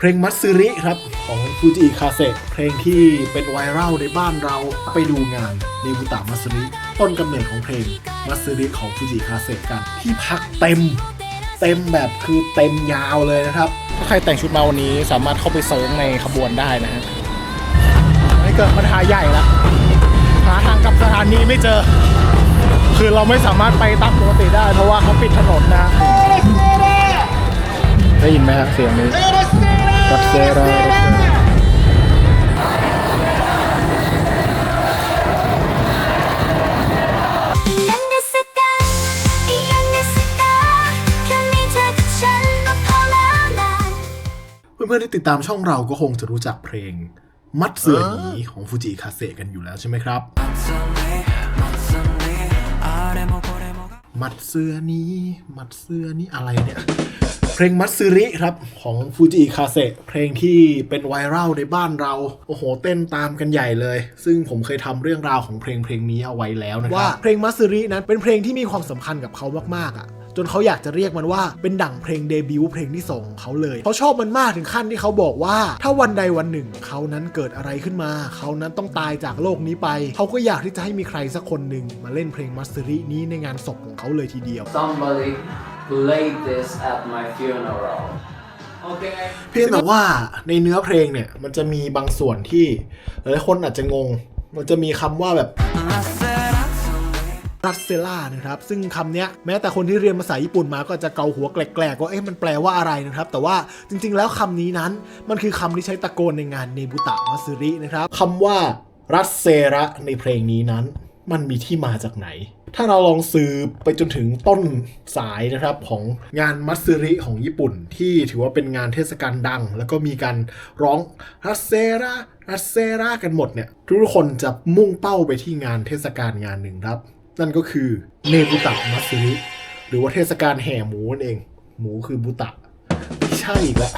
เพลงมัตสึริครับ ของฟูจิคาเซเพลงที่เป็นไวรัลในบ้านเราไปดูงานเนบุตะมัตสึริต้นกำเนิดของเพลงมัตสึริของฟูจิคาเซกัน ที่พักเต็ม เต็มแบบคือเต็มยาวเลยนะครับ ถ้าใครแต่งชุดมาวันนี้สามารถเข้าไปเซิร์งในขบวนได้นะฮะไม่เกิดปัญหาใหญ่ละหาทางกลับสถานีไม่เจอ คือเราไม่สามารถไปตามปกติได้ เพราะว่าเขาปิดถนนนะได้ยินไหมฮะเสียงนี้รัสเซรารัสเซรายังนิ สกายังนิสกาแค่มีเธอกับฉันก็พอแล้วนะเพื่อนๆที่ติดตามช่องเราก็คงจะรู้จักเพลง มัดเสือหนีของฟูจิคาเซกันอยู่แล้วใช่ไหมครับ มัดเสื้อนี้ มัดเสื้อนี้อะไรเนี่ย เพลงมัตสึริครับ ของฟูจิคาเซเพลงที่เป็นไวรัลในบ้านเรา โอ้โห เต้นตามกันใหญ่เลย ซึ่งผมเคยทำเรื่องราวของเพลงเพลงนี้เอาไว้แล้วนะครับ ว่าเพลงมัตสึรินั้นเป็นเพลงที่มีความสำคัญกับเขามากๆอะจนเขาอยากจะเรียกมันว่าเป็นดั่งเพลงเดบิวต์เพลงที่สองของเขาเลยเขาชอบมันมากถึงขั้นที่เขาบอกว่า ถ้าวันใดวันหนึ่ง เขานั้นเกิดอะไรขึ้นมา เขานั้นต้องตายจากโลกนี้ไป เขาก็อยากที่จะให้มีใครสักคนหนึ่งมาเล่นเพลงมัตสึรินี้ในงานศพของเขาเลยทีเดียว somebody played this at my funeral. Okay. เพียงแต่ว่าในเนื้อเพลงเนี่ย มันจะมีบางส่วนที่หลายๆคนอาจจะงง มันจะมีคำว่าแบบรัสเซล่านะครับ ซึ่งคำเนี้ยแม้แต่คนที่เรียนภาษาญี่ปุ่นมาก็จะเกาหัวแกลกๆว่าเอ๊ะมันแปลว่าอะไรนะครับ แต่ว่าจริงๆ แล้วคำนี้นั้น มันคือคำที่ใช้ตะโกนในงานเนบุตะมัตสึรินะครับคำว่ารัสเซระในเพลงนี้นั้น มันมีที่มาจากไหน ถ้าเราลองสืบไปจนถึงต้นสายนะครับของงานมัตสึริของญี่ปุ่น ที่ถือว่าเป็นงานเทศกาลดัง แล้วก็มีการร้องรัสเซระรัสเซระกันหมดเนี่ย ทุกคนจะมุ่งเป้าไปที่งานเทศกาลงานหนึ่งครับ นั่นก็คือเนบุตะมัตสึริหรือว่าเทศกาลแห่หมูนั่นเอง หมูคือบุตะไม่ใช่อีกแล้ว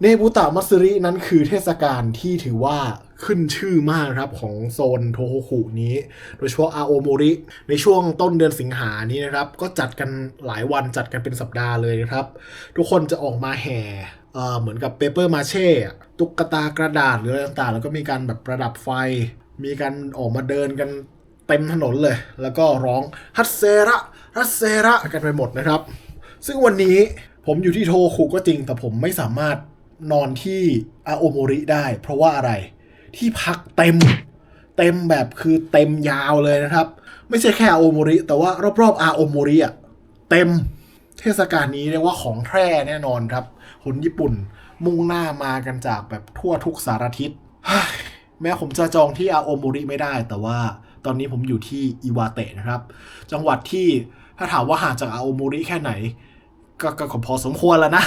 เนบุตะมัตสึรินั้นคือเทศกาลที่ถือว่า ขึ้นชื่อมากครับของโซนโทโฮคุนี้ โดยเฉพาะอาโอโมริในช่วงต้นเดือนสิงหานี้นะครับ ก็จัดกันหลายวันจัดกันเป็นสัปดาห์เลยนะครับ ทุกคนจะออกมาแห่เอ่อเหมือนกับเปเปอร์มาเช่ตุ๊กตากระดาษหรืออะไรต่างๆ แล้วก็มีการแบบประดับไฟ มีการออกมาเดินกันเต็มถนนเลย แล้วก็ร้องฮัตเซระฮัตเซระกันไปหมดนะครับ ซึ่งวันนี้ผมอยู่ที่โทคุก็จริง แต่ผมไม่สามารถนอนที่อาโอโมริได้ เพราะว่าอะไร ที่พักเต็ม เต็มแบบคือเต็มยาวเลยนะครับ ไม่ใช่แค่อาโอโมริ แต่ว่ารอบๆอาโอโมริอะเต็มเทศกาลนี้เรียกว่าของแท้แน่นอนครับคนญี่ปุ่นมุ่งหน้ามากันจากแบบทั่วทุกสารทิศแม้ผมจะจองที่อาโอโมริไม่ได้ แต่ว่าตอนนี้ผมอยู่ที่อิวาเตะนะครับ จังหวัดที่ถ้าถามว่าห่างจากอาโอโมริแค่ไหน ก็ก็ก็พอสมควรแล้วนะ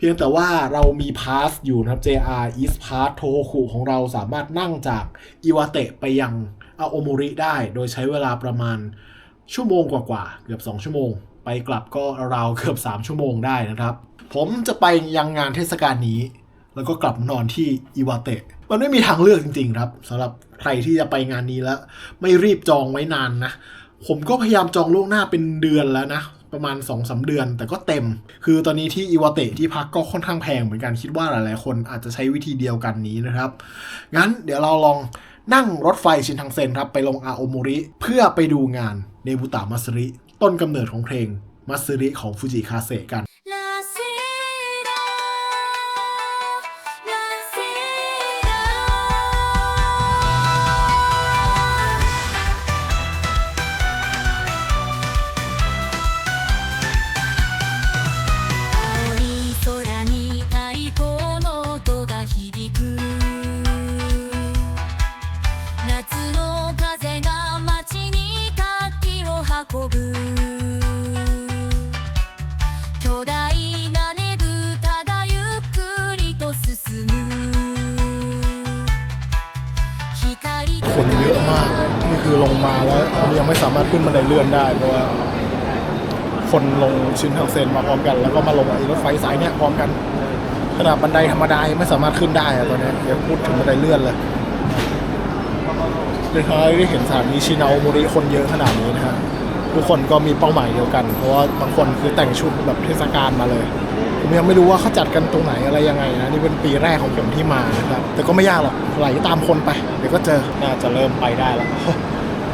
เพียงแต่ว่าเรามีพาสอยู่นะครับ JR East Pass โทโฮคุของเราสามารถนั่งจากอิวาเตะไปยังอาโอโมริได้ โดยใช้เวลาประมาณชั่วโมงกว่าๆ เกือบ 2 ชั่วโมง ไปกลับก็ราวเกือบ 3 ชั่วโมงได้นะครับ ผมจะไปยังงานเทศกาลนี้ แล้วก็กลับนอนที่อิวาเตะ มันไม่มีทางเลือกจริงๆครับสำหรับใครที่จะไปงานนี้แล้ว ไม่รีบจองไว้นานนะ ผมก็พยายามจองล่วงหน้าเป็นเดือนแล้วนะ ประมาณ2อสเดือน แต่ก็เต็ม คือตอนนี้ที่อิวาเตะที่พักก็ค่อนข้างแพงเหมือนกันคิดว่าหลายๆ คนอาจจะใช้วิธีเดียวกันนี้นะครับ งั้นเดี๋ยวเราลองนั่งรถไฟชินทังเซ็นครับ ไปลงอาโอโมริ เพื่อไปดูงานเนบุตะมัสริ ต้นกำเนิดของเพลงมัสริของฟูจิคาเซกัน ยอะมากนี่คือลงมาแล้วยังไม่สามารถขึ้นบันไดเลื่อนได้เพราะว่าคนลงชินทังเซนมาพร้อมกัน แล้วก็มาลงไอ้รถไฟสายเนี่ยพร้อมกันขนาดบันไดธรรมดาไม่สามารถขึ้นได้อะตอนนี้ยเดี๋ยวพูดถึงบันไดเลื่อนเลยเป็นครั้งแรกที่เห็นสถานีชินาโอโมริคนเยอะขนาดนี้นะฮะทุกคนก็มีเป้าหมายเดียวกัน เพราะว่าบางคนคือแต่งชุดแบบเทศกาลมาเลย ผมยังไม่รู้ว่าเขาจัดกันตรงไหนอะไรยังไงนะนี่เป็นปีแรกของผมที่มานะครับแต่ก็ไม่ยากหรอกไหลตามคนไปเดี๋ยวก็เจอน่าจะเริ่มไปได้แล้ว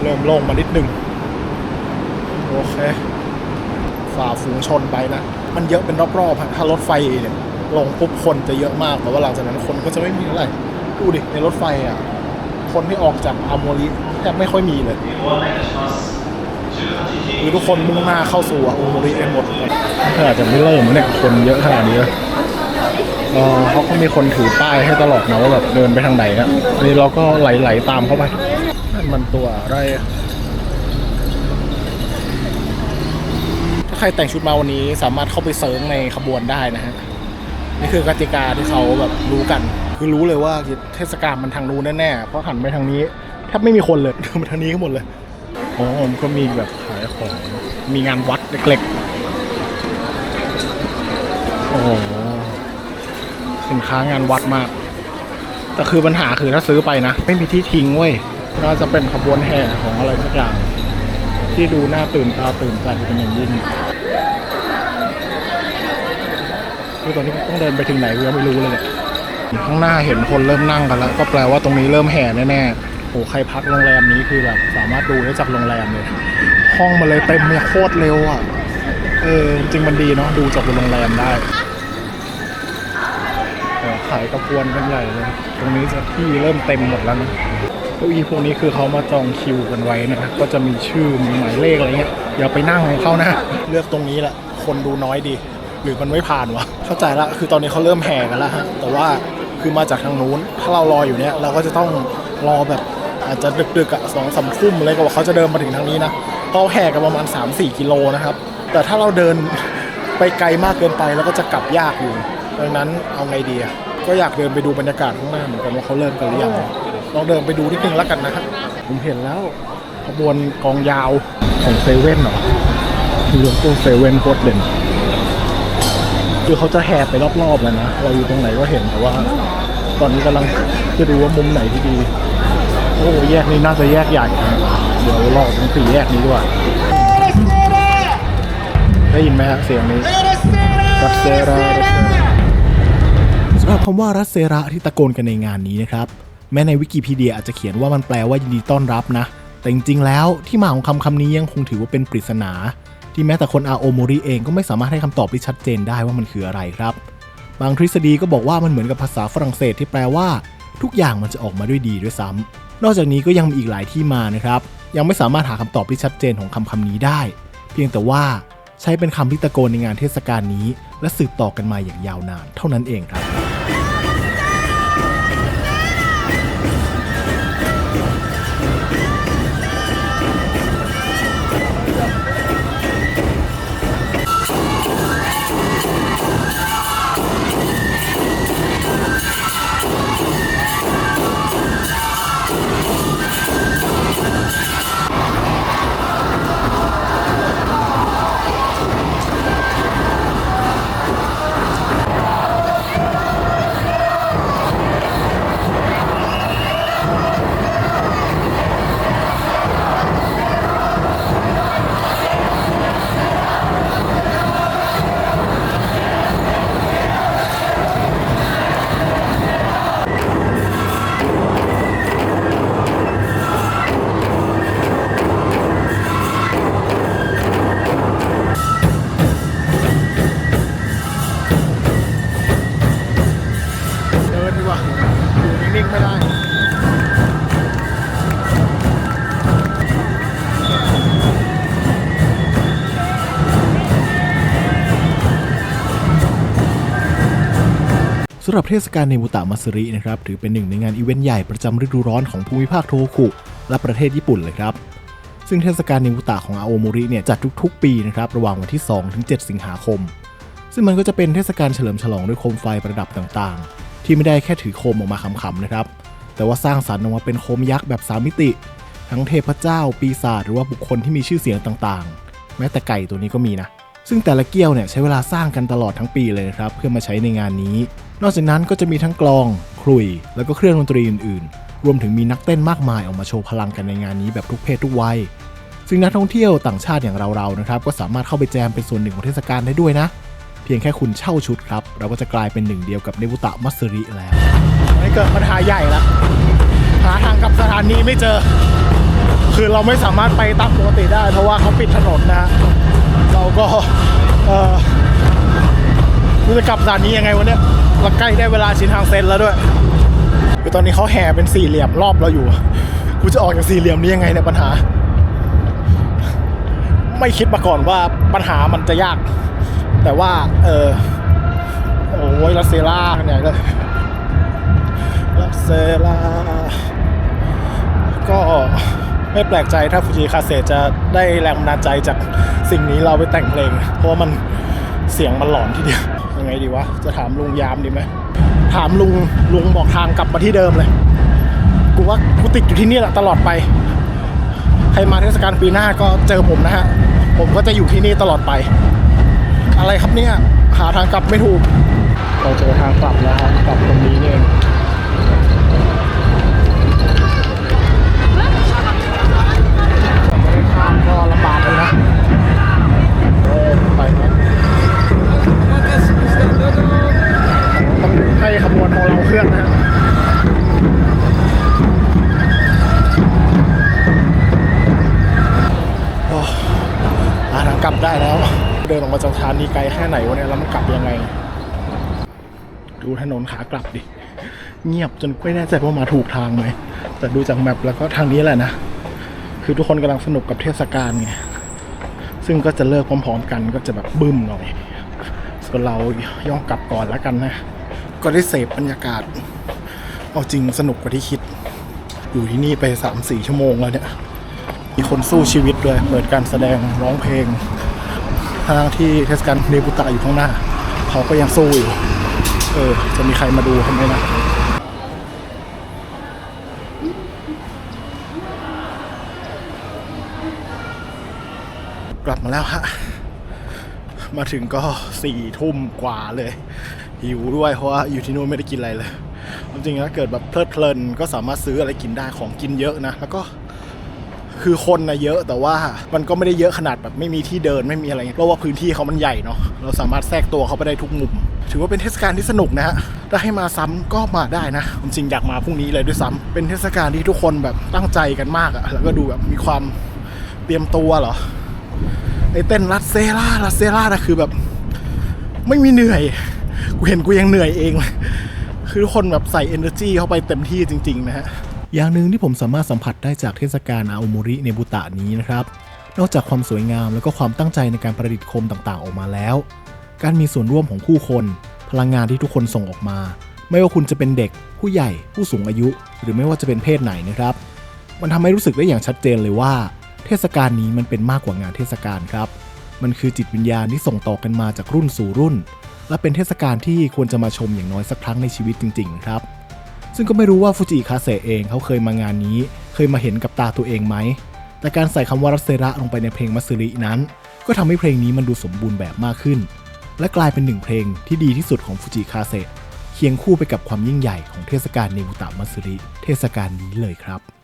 เริ่มโล่งมานิดนึงโอเคฝ่าฝูงชนไปนะ มันเยอะเป็นรอบๆอะถ้ารถไฟเนี่ยลงปุ๊บคนจะเยอะมากแต่ว่าหลังจากนั้นคนก็จะไม่มีเท่าไหร่ดูดิในรถไฟอะคนที่ออกจากอาโมริแทบไม่ค่อยมีเลย คือทุกคนมุ่งหน้าเข้าสู่อาโมริกันหมดอาจจะไม่เริ่มเนี่ยคนเยอะขนาดนี้เลยเอเขาก็มีคนถือป้ายให้ตลอดนะว่าแบบเดินไปทางไหนนะนี่เราก็ไหลๆตามเข้าไปนั่นมันตัวอะไรถ้าใครแต่งชุดมาวันนี้สามารถเข้าไปเซิร์งในขบวนได้นะฮะนี่คือกติกาที่เขาแบบรู้กัน คือรู้เลยว่าเทศกาลมันทางนู้นแน่ๆเพราะหันไปทางนี้แทบไม่มีคนเลยเดินมาทางนี้ก็หมดเลย อ๋อมันก็มีแบบขายของ มีงานวัดเล็กๆ โอ้โห สินค้างานวัดมาก แต่คือปัญหาคือถ้าซื้อไปนะ ไม่มีที่ทิ้งเว้ยน่าจะเป็นขบวนแห่ของอะไรสักอย่าง ที่ดูน่าตื่นตาตื่นใจเป็นอย่างยิ่งคือตอนนี้ต้องเดินไปถึงไหนกูยังไม่รู้เลยเนี่ยข้างหน้าเห็นคนเริ่มนั่งกันแล้ว ก็แปลว่าตรงนี้เริ่มแห่แน่ๆ อ้ใครพักโรงแรมนี้คือแบบสามารถดูได้จากโรงแรมเลย ห้องมาเลยเต็มเนี่ยโคตรเร็วอะ เออ จริงมันดีเนาะดูจากบนโรงแรมได้ขายกระพวนกันใหญ่เลย ตรงนี้จะที่เริ่มเต็มหมดแล้วนะเก้าอี้พวกนี้คือเขามาจองคิวกันไว้นะครับก็จะมีชื่อมีหมายเลขอะไรเงี้ยอย่าไปนั่งของเขานะเลือกตรงนี้แหละคนดูน้อยดี หรือมันไม่ผ่านวะเข้าใจละคือตอนนี้เขาเริ่มแห่กันแล้วฮะแต่ว่าคือมาจากทางนู้น ถ้าเรารออยู่เนี้ยเราก็จะต้องรอแบบ อาจจะดึกๆอะสองสามทุ่มอะไรก็ว่าเขาจะเดินมาถึงทางนี้นะเขาแห่กันประมาณ 3-4 กิโลนะครับ แต่ถ้าเราเดินไปไกลมากเกินไปแล้วก็จะกลับยากอยู่ ดังนั้นเอาไงดีอะก็อยากเดินไปดูบรรยากาศข้างหน้าเหมือนกันว่าเขาเริ่มกันหรือยังลองเดินไปดูนิดนึงแล้วกันนะครับผมเห็นแล้วขบวนกองยาวของเซเว่นเหรอเรื่องตัวเซเว่นโคตรเด่นคือเขาจะแห่ไปรอบๆแล้วนะ เราอยู่ตรงไหนก็เห็นแต่ว่า ตอนนี้กำลังจะดูว่ามุมไหนที่ดี โอ้แยกนี้น่าจะแยกใหญ่ เดี๋ยวรอตรงสี่แยกนี้ดีกว่าได้ยินไหมฮะเสียงนี้รารัสเซราสำหรับคำว่ารัสเซระที่ตะโกนกันในงานนี้นะครับ แม้ในวิกิพีเดียอาจจะเขียนว่ามันแปลว่ายินดีต้อนรับนะ แต่จริงๆแล้วที่มาของคำคำนี้ยังคงถือว่าเป็นปริศนา ที่แม้แต่คนอาโอโมริเองก็ไม่สามารถให้คำตอบที่ชัดเจนได้ว่ามันคืออะไรครับ บางทฤษฎีก็บอกว่ามันเหมือนกับภาษาฝรั่งเศสที่แปลว่า ทุกอย่างมันจะออกมาด้วยดีด้วยซ้ำ นอกจากนี้ก็ยังมีอีกหลายที่มานะครับ ยังไม่สามารถหาคำตอบที่ชัดเจนของคำคำนี้ได้ เพียงแต่ว่าใช้เป็นคำที่ตะโกนในงานเทศกาลนี้ และสืบต่อกันมาอย่างยาวนานเท่านั้นเองครับ หรับเทศกาลเนบุตะมัสรินะครับถือเป็นหนึ่งในงานอีเวนต์ใหญ่ประจำฤดูร้อนของภูมิภาคโทโฮคุและประเทศญี่ปุ่นเลยครับ ซึ่งเทศกาลเนบุตะของอาโอโมริเนี่ยจัดทุกๆ ปีนะครับระหว่างวันที่ 2 ถึง 7 สิงหาคม ซึ่งมันก็จะเป็นเทศกาลเฉลิมฉลองด้วยโคมไฟประดับต่างๆ ที่ไม่ได้แค่ถือโคมออกมาขำๆนะครับแต่ว่าสร้างสรรค์ออกมาเป็นโคมยักษ์แบบสามมิติ ทั้งเทพเจ้า ปีศาจหรือว่าบุคคลที่มีชื่อเสียงต่างๆ แม้แต่ไก่ตัวนี้ก็มีนะ ซึ่งแต่ละเกี้ยวเนี่ยใช้เวลาสร้างกันตลอดทั้งปีเลยนะครับเพื่อมาใช้ในงานนี้ นอกจากนั้นก็จะมีทั้งกลองครุย แล้วก็เครื่องดนตรีอื่นๆ รวมถึงมีนักเต้นมากมายออกมาโชว์พลังกันในงานนี้แบบทุกเพศทุกวัยซึ่งนักท่องเที่ยวต่างชาติอย่างเราๆนะครับก็สามารถเข้าไปแจมเป็นส่วนหนึ่งของเทศกาลได้ด้วยนะ เพียงแค่คุณเช่าชุดครับ เราก็จะกลายเป็นหนึ่งเดียวกับเนบุตะมัสริแล้วไม่เกิดปัญหาใหญ่แล้วหาทางกลับสถานีไม่เจอ คือเราไม่สามารถไปตามปกติได้ เพราะว่าเขาปิดถนนนะ เราก็เออจะกลับสถานียังไงวะเนี่ยเราใกล้ได้เวลาชินทางเซนแล้วด้วยคือตอนนี้เขาแห่เป็นสี่เหลี่ยมรอบเราอยู่ กูจะออกจากสี่เหลี่ยมนี้ยังไงเนี่ยปัญหา ไม่คิดมาก่อนว่าปัญหามันจะยาก แต่ว่า เออโอ้ยรัสเซล่าเนี่ยก็ลักเซลาก็ไม่แปลกใจถ้าฟูจิคาเซจะได้แรงบันดาลใจจาก สิ่งนี้เราไปแต่งเพลง เพราะว่ามันเสียงมันหลอนทีเดียวยังไงดีวะ จะถามลุงยามดีไหมถามลุงลุงบอกทางกลับมาที่เดิมเลย กูว่ากูติดอยู่ที่นี่แหละตลอดไป ใครมาเทศกาลปีหน้าก็เจอผมนะฮะ ผมก็จะอยู่ที่นี่ตลอดไป อะไรครับเนี่ย หาทางกลับไม่ถูก เราเจอทางกลับแล้วครับกลับตรงนี้นี่เอง องเราเคลื่อนนะโอ้หาทางกลับได้แล้ว เดินออกมาจากสถานีไกลแค่ไหนวะเนี่ย แล้วมันกลับยังไง ดูถนนขากลับดิ เงียบจนไม่แน่ใจว่ามาถูกทางไหม แต่ดูจากแมปแล้วก็ทางนี้แหละนะ คือทุกคนกำลังสนุกกับเทศกาลไง ซึ่งก็จะเลิกพร้อมๆกันก็จะแบบบึ้มหน่อยส่วนเราย่องกลับก่อนแล้วกันนะ ก็ได้เสพบรรยากาศ เอาจริงสนุกกว่าที่คิด อยู่ที่นี่ไปสามสี่ชั่วโมงแล้วเนี่ย มีคนสู้ชีวิตด้วยเปิดการแสดงร้องเพลงทางที่เทศกาลเนบุตะอยู่ข้างหน้า เขาก็ยังสู้อยู่ เออ จะมีใครมาดูเขาไหมนะกลับมาแล้วฮะ มาถึงก็สี่ทุ่มกว่าเลย หิวด้วยเพราะว่าอยู่ที่นู่นไม่ได้กินอะไรเลยความจริงถ้าเกิดแบบเพลิดเพลินก็สามารถซื้ออะไรกินได้ของกินเยอะนะแล้วก็คือคนนะเยอะแต่ว่ามันก็ไม่ได้เยอะขนาดแบบไม่มีที่เดินไม่มีอะไรเพราะว่าพื้นที่เขามันใหญ่เนาะเราสามารถแทรกตัวเขาไปได้ทุกมุม ถือว่าเป็นเทศกาลที่สนุกนะฮะถ้าให้มาซ้ำก็มาได้นะจริงอยากมาพรุ่งนี้เลยด้วยซ้ำเป็นเทศกาลที่ทุกคนแบบตั้งใจกันมากอะแล้วก็ดูแบบมีความเตรียมตัวเหรอไอเต้นรัสเซล่ารัสเซล่านะคือแบบ ไม่มีเหนื่อย กูเห็นกูยังเหนื่อยเองเลยคือทุกคนแบบใส่ energy เข้าไปเต็มที่จริง ๆ นะฮะ อย่างหนึ่งที่ผมสามารถสัมผัสได้จากเทศกาลอาโอโมริเนบุตะนี้นะครับ นอกจากความสวยงามแล้วก็ความตั้งใจในการประดิษฐ์โคมต่างๆ ออกมาแล้ว การมีส่วนร่วมของผู้คน พลังงานที่ทุกคนส่งออกมา ไม่ว่าคุณจะเป็นเด็ก ผู้ใหญ่ ผู้สูงอายุ หรือไม่ว่าจะเป็นเพศไหนนะครับ มันทำให้รู้สึกได้อย่างชัดเจนเลยว่า เทศกาลนี้มันเป็นมากกว่างานเทศกาลครับ มันคือจิตวิญญาณที่ส่งต่อกันมาจากรุ่นสู่รุ่น และเป็นเทศกาลที่ควรจะมาชมอย่างน้อยสักครั้งในชีวิตจริง ๆ ครับ ซึ่งก็ไม่รู้ว่าฟูจิคาเซเองเขาเคยมางานนี้ เคยมาเห็นกับตาตัวเองไหม แต่การใส่คำว่ารัสเซระลงไปในเพลงมัสรินั้น ก็ทำให้เพลงนี้มันดูสมบูรณ์แบบมากขึ้น และกลายเป็นหนึ่งเพลงที่ดีที่สุดของฟูจิคาเซเคียงคู่ไปกับความยิ่งใหญ่ของเทศกาลเนบุตะมัสริเทศกาลนี้เลยครับ